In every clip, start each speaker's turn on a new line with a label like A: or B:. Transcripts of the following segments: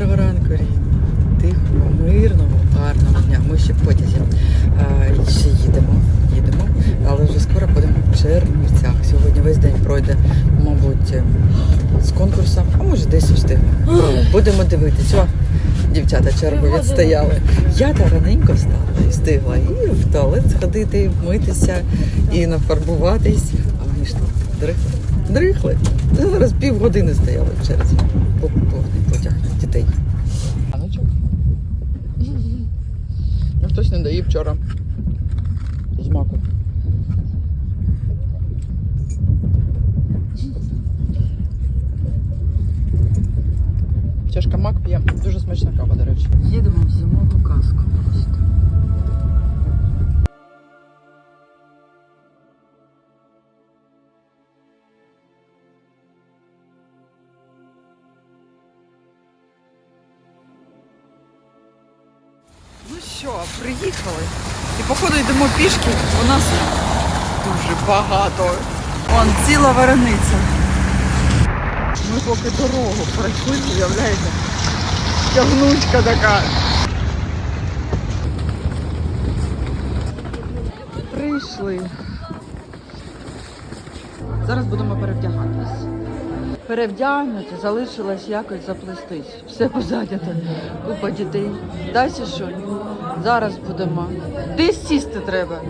A: Доброго ранку, рідні. Тихого, мирного, гарного дня. Ми ще потязі. Ще їдемо, їдемо, але вже скоро будемо в Чернівцях. Сьогодні весь день пройде, мабуть, е, з конкурсом, а може десь встигнемо. Будемо дивитися. Дівчата чергу відстояли. Я та раненько встала і встигла і в туалет сходити, і вмитися, і нафарбуватись. А вони ж тут дрихли. Дрихли. Зараз півгодини стояли в черзі. Повний потяг дітей. Раночок. Ну, хтось не доїв вчора. З маку. Чашка мак п'є. Дуже смачна кава, до речі. Їдемо в зимову казку просто. Що, приїхали. І походу йдемо пішки. У нас дуже багато. Вон ціла варениця. Ми поки дорогу пройшли, уявляєте? Тягнучка така. Прийшли. Зараз будемо перевдягатись. Перевдягнути, залишилось якось заплестись. Все позадято. Купа дітей. Далі що? Зараз будемо. Десь сісти треба,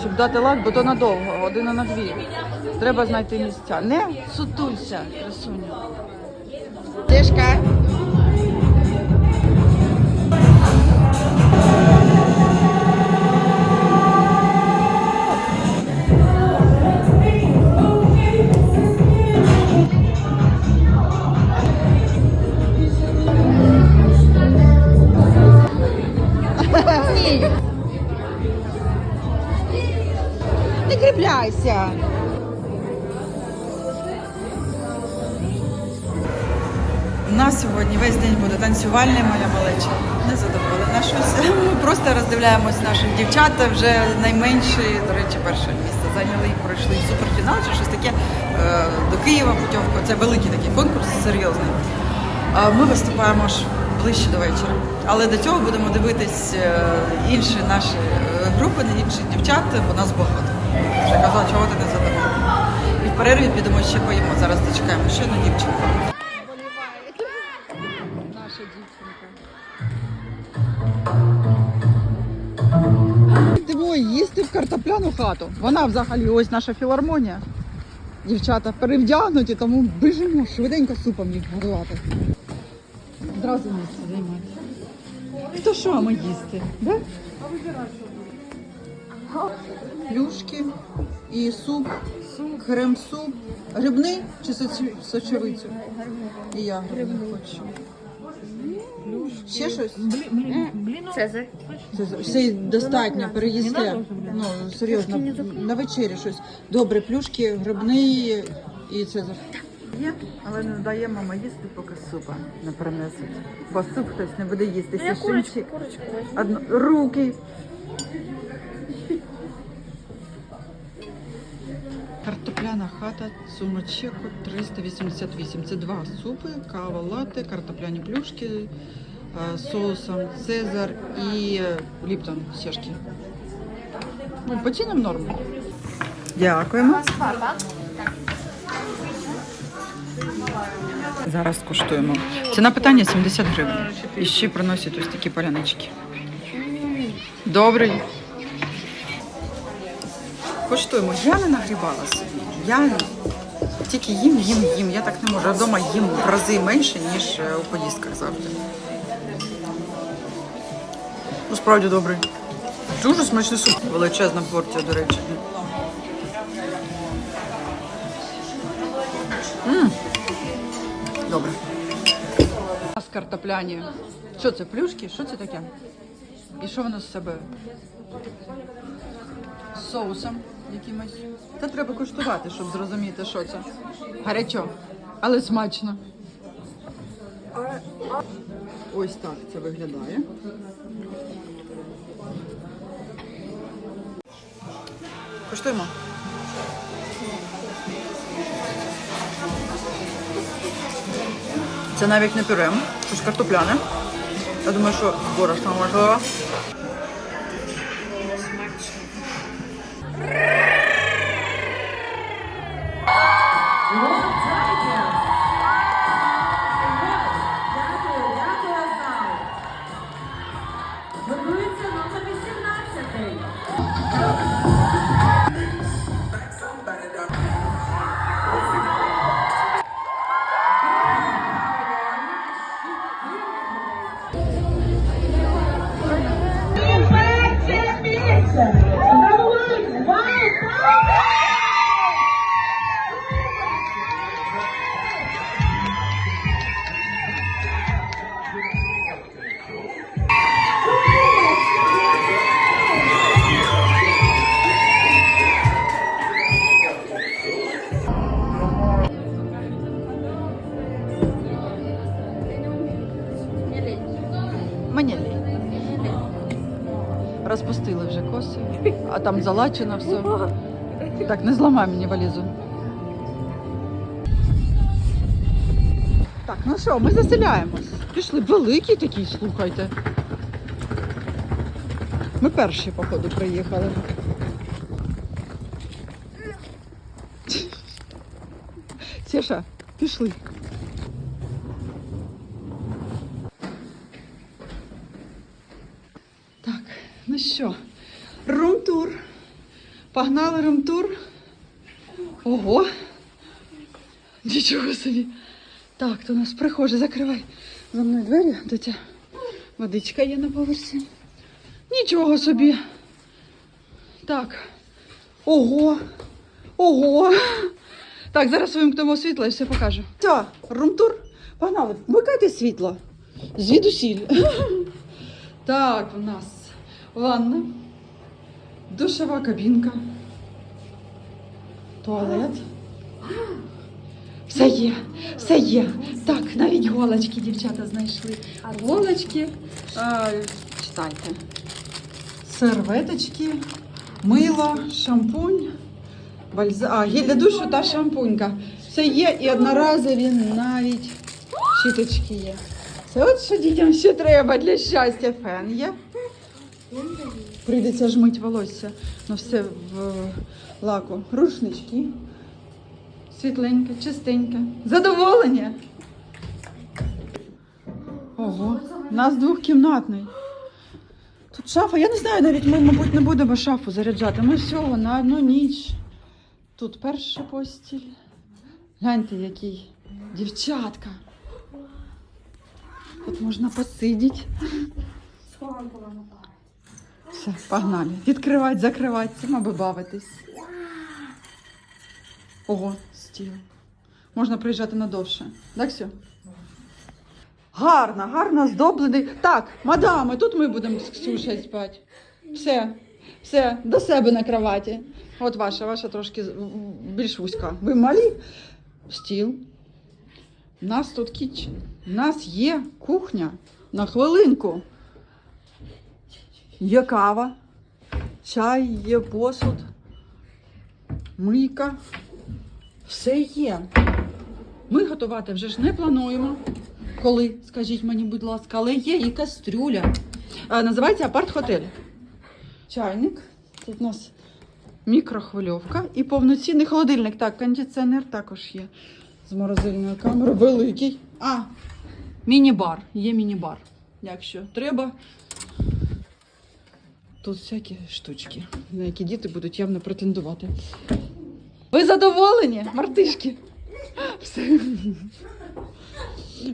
A: щоб дати лад, бо то надовго, година на дві. Треба знайти місця. Не сутулься, красуня. Тишка. Не кріпляйся. У нас сьогодні весь день буде танцювальний, моя малеча. Не задоволена щось. Ми просто роздивляємось наших дівчат. Вже найменші, до речі, перше місце зайняли і пройшли суперфінал чи щось таке е, до Києва путівку. Це великий такий конкурс, серйозний. Ми виступаємо аж ближче до вечора. Але до цього будемо дивитись е, інші наші е, групи, інших дівчат, бо нас багато. Вже казала, чого ти не задоволена. І в перерві підемо ще поїмо. Зараз дочекаємо ще одну дівчинку. Наша дівчинка. Йдемо їсти в картопляну хату. Вона взагалі ось наша філармонія. Дівчата перевдягнуті, тому біжимо швиденько супом їх годувати. Зразу місце займати. То що ми їсти? Да? Плюшки і суп, крем-суп. Грибний чи соч- сочевицю? І я грибний хочу. Ще щось?
B: Цезарь.
A: Це все достатньо, переїсте. Ну, серйозно, на вечері щось. Добре, плюшки, грибний і цезар. Є, але не даємо мама їсти, поки супа не принесуть. Бо суп хтось не буде їсти.
B: Я курочку, курочку.
A: Одно, руки. Картопляна хата, сума 388. Це два супи, кава, латте, картопляні плюшки е, з соусом Цезар і е, Ліптон сішки. Ну, по цінам норм. Дякуємо. Зараз куштуємо. Ціна питання 70 гривень. І ще приносять ось такі палянички. Добрий. Коштуємо. Я не нагрібала собі. Я тільки їм, їм, їм. Я так не можу. Вдома їм в рази менше, ніж е, у поїздках завжди. Ну, справді добрий. Дуже смачний суп. Величезна порція, до речі. М. Добре. У нас картопляні. Що це, плюшки? Що це таке? І що воно з себе? З соусом якимось. Це треба куштувати, щоб зрозуміти, що це. Гарячо, але смачно. Ось так це виглядає. Куштуємо. Це навіть не пюре. Щось картопляне. Я думаю, що борошно можливо.
B: 18. Перше
A: Лінь. Розпустили вже коси, а там залачено все. Так, не зламай мені валізу. Так, ну що, ми заселяємось. Пішли великий такий, слухайте. Ми перші, походу, приїхали. Сіша, пішли. Так, ну що, румтур. Погнали румтур. Ого. Нічого собі. Так, то у нас прихоже, закривай за мною двері, Дотя. Водичка є на поверсі. Нічого собі. Так. Ого. Ого. Так, зараз вимкнемо світло і все покажу. Все, румтур. Погнали. Вмикайте світло. Звідусіль. Так, у нас ванна, душова кабінка, туалет. Все є, все є. Так, навіть голочки дівчата знайшли. Голочки, а, читайте. Серветочки, мило, шампунь, бальза... а, гель для душу та шампунька. Все є і одноразові навіть щіточки є. Це от що дітям ще треба для щастя. Фен є. Прийдеться ж мить волосся. Ну все в лаку. Рушнички. Світленьке, чистеньке. Задоволення. Ого, у нас двохкімнатний. Тут шафа, я не знаю, навіть ми, мабуть, не будемо шафу заряджати. Ми всього на одну ніч. Тут перша постіль. Гляньте, який. Дівчатка. Тут можна посидіти. Все, погнали. Відкривати, закривати, цим аби бавитись. Ого, стіл. Можна приїжджати надовше. Так, все? Гарно, гарно здоблений. Так, мадами, тут ми будемо з Ксюшею спати. Все, все, до себе на кроваті. От ваша, ваша трошки більш вузька. Ви малі? Стіл. У нас тут кітчен. У нас є кухня на хвилинку. Є кава, чай, є посуд, мийка. Все є. Ми готувати вже ж не плануємо. Коли, скажіть мені, будь ласка, але є і кастрюля. А, називається апарт-хотель. Чайник. Тут у нас мікрохвильовка і повноцінний холодильник. Так, кондиціонер також є з морозильною камерою. Великий. А, міні-бар. Є міні-бар. Якщо треба. Тут всякі штучки, на які діти будуть явно претендувати. Ви задоволені, мартишки? Все.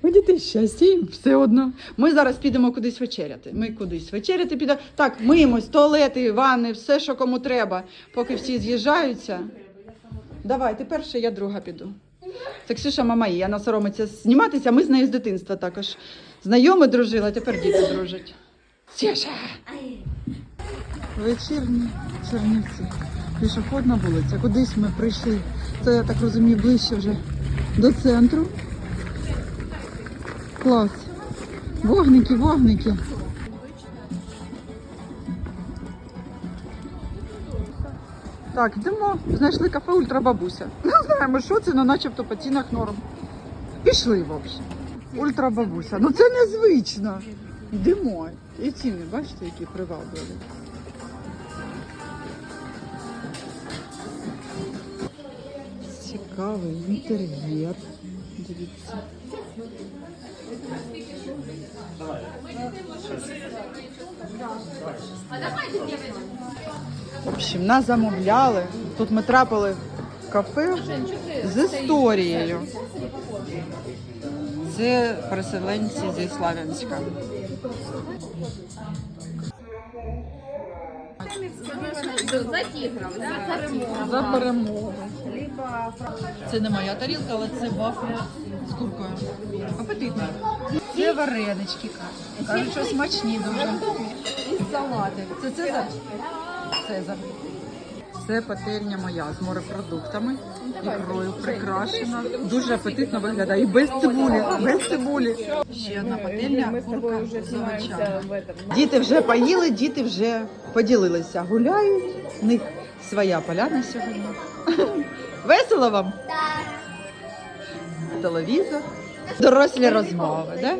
A: У дітей щастя, все одно. Ми зараз підемо кудись вечеряти. Ми кудись вечеряти підемо. Так, миємось, туалети, ванни, все, що кому треба, поки всі з'їжджаються. Давай, ти перша, я друга піду. Це Ксюша мама її, вона соромиться зніматися, ми з нею з дитинства також. Знайомі дружили, а тепер діти дружать. Сєша! Вечірні Чернівці. Пішохідна вулиця. Кудись ми прийшли. Це, я так розумію, ближче вже до центру. Клас. Вогники, вогники. Так, йдемо. Знайшли кафе Ультрабабуся. Не знаємо, що це, але начебто по цінах норм. Пішли, в общем. Ультрабабуся. Ну це незвично. Йдемо. І ціни, бачите, які привабливі. Цікавий інтер'єр. Дивіться. В общем, нас замовляли. Тут ми трапили в кафе з історією. Це переселенці зі Славянська.
C: За тігром, да? За перемогу.
A: За перемогу. Це не моя тарілка, але це вафля з куркою. Апетитно. Це варенички. Кажуть, що смачні дуже. І салати. Це Цезар? Цезар. Це пательня моя з морепродуктами, ікрою прикрашена. Дуже апетитно виглядає. І без цибулі, без цибулі. Ще одна пательня, курка з овочами. Діти вже поїли, діти вже поділилися. Гуляють. В них своя поляна сьогодні. Весело вам? Так. Телевізор. Дорослі розмови, да?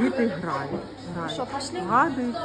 A: Діти грають. грають. Гадують.